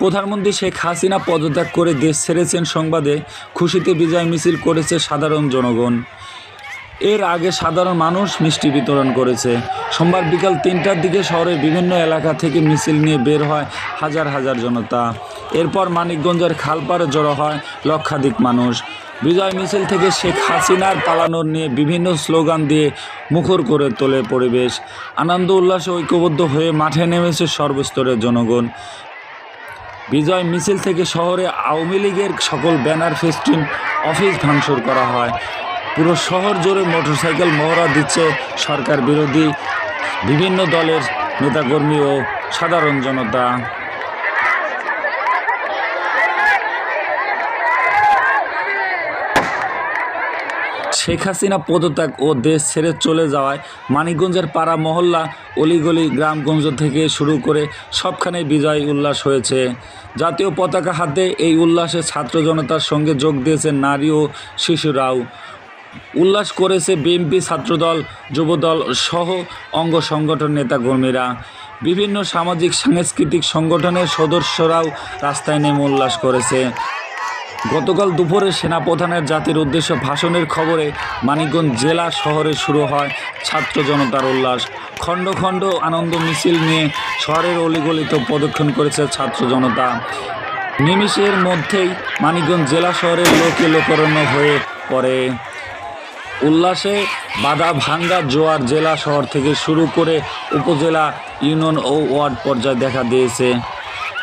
প্রধানমন্ত্রী শেখ হাসিনা পদত্যাগ করে দেশ ছেড়েছেন সংবাদে। খুশিতে বিজয় মিছিল করেছে সাধারণ জনগণ। এর আগে সাধারণ মানুষ মিষ্টি বিতরণ করেছে। সোমবার বিকাল তিনটার দিকে শহরের বিভিন্ন এলাকা থেকে মিছিল নিয়ে বের হয় হাজার হাজার জনতা। এরপর মানিকগঞ্জের খালপাড়ে জড়ো হয় লক্ষাধিক মানুষ। বিজয় মিছিল থেকে শেখ হাসিনার পালানোর নিয়ে বিভিন্ন স্লোগান দিয়ে মুখর করে তোলে পরিবেশ। আনন্দ, উল্লাসে ঐক্যবদ্ধ হয়ে মাঠে নেমেছে সর্বস্তরের জনগণ। বিজয় মিছিল থেকে শহরে আওয়ামী লীগের সকল ব্যানার ফেস্টিন, অফিস ভাঙচুর করা হয়। পুরো শহর জুড়ে মোটরসাইকেল মহড়া দিচ্ছে সরকার বিরোধী বিভিন্ন দলের নেতাকর্মী ও সাধারণ জনতা। শেখ হাসিনা পদত্যাগ ও দেশ ছেড়ে চলে যাওয়ায় মানিকগঞ্জের পাড়া মহল্লা অলিগলি গ্রামগঞ্জ থেকে শুরু করে সবখানে বিজয় উল্লাস হয়েছে। জাতীয় পতাকা হাতে এই উল্লাসে ছাত্র জনতার সঙ্গে যোগ দিয়েছে নারী ও শিশুরাও। উল্লাস করেছে বিএনপি ছাত্রদল, যুবদল সহ অঙ্গ সংগঠন নেতাকর্মীরা। বিভিন্ন সামাজিক, সাংস্কৃতিক সংগঠনের সদস্যরাও রাস্তায় নেমে উল্লাস করেছে। গতকাল দুপুরে সেনাপ্রধানের জাতির উদ্দেশ্যে ভাষণের খবরে মানিকগঞ্জ জেলা শহরে শুরু হয় ছাত্র জনতার উল্লাস। খণ্ড খণ্ড আনন্দ মিছিল নিয়ে শহরের অলিগলিতে প্রদক্ষিণ করেছে ছাত্র জনতা। নিমিষের মধ্যেই মানিকগঞ্জ জেলা শহরের লোকে লোকরণ্য হয়ে পড়ে। উল্লাসে বাধা ভাঙ্গা জোয়ার জেলা শহর থেকে শুরু করে উপজেলা ইউনিয়ন ও ওয়ার্ড পর্যায়ে দেখা দিয়েছে।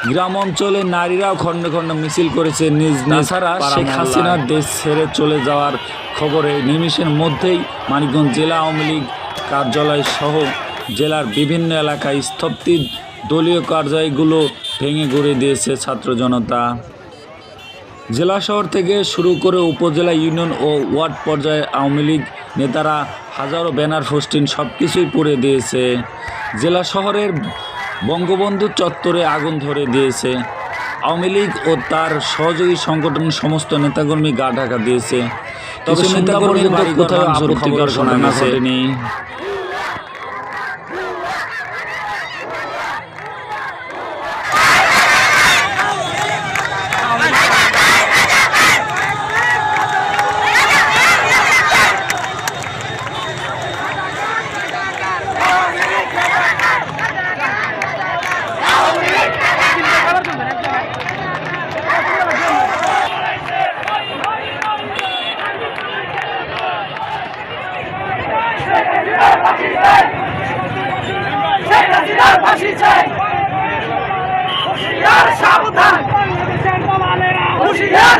গ্রাম অঞ্চলে নারীরাও খণ্ড খণ্ড মিছিল করেছে নিজ তাছাড়া শেখ হাসিনার দেশ ছেড়ে চলে যাওয়ার খবরে নিমিষের মধ্যেই মানিকগঞ্জ জেলা আওয়ামী লীগ কার্যালয় সহ জেলার বিভিন্ন এলাকায় স্তব্ধি দলীয় কার্যালয়গুলো ভেঙে ঘুরে দিয়েছে ছাত্র জনতা। জেলা শহর থেকে শুরু করে উপজেলা ইউনিয়ন ও ওয়ার্ড পর্যায়ে আওয়ামী লীগ নেতারা হাজারো ব্যানার ফোস্টিন সব কিছুই পুড়ে দিয়েছে। জেলা শহরের বঙ্গবন্ধু চত্বরে আগুন ধরে দিয়েছে। আওয়ামী লীগ ও তার সহযোগী সংগঠন সমস্ত নেতাকর্মী গা ঢাকা দিয়েছে। তবে নেতাকর্মী কোথাও আপত্তিকর শোনা ঘটেনি।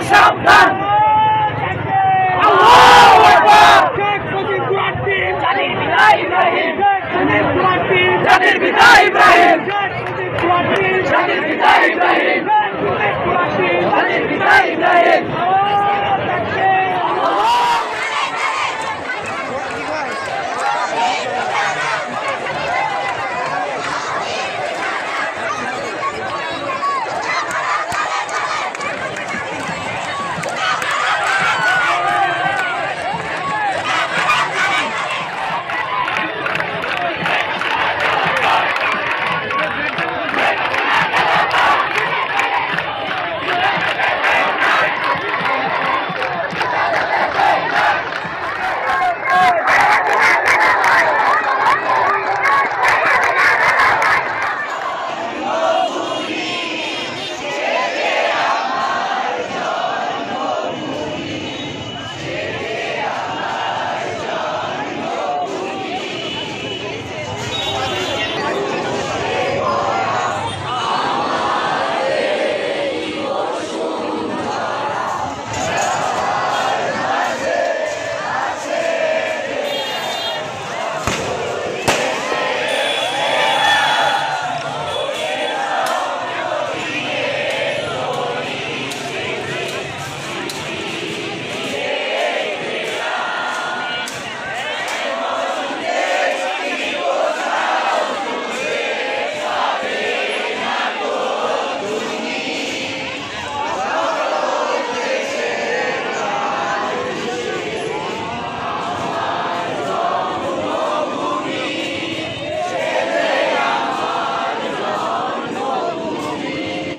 上了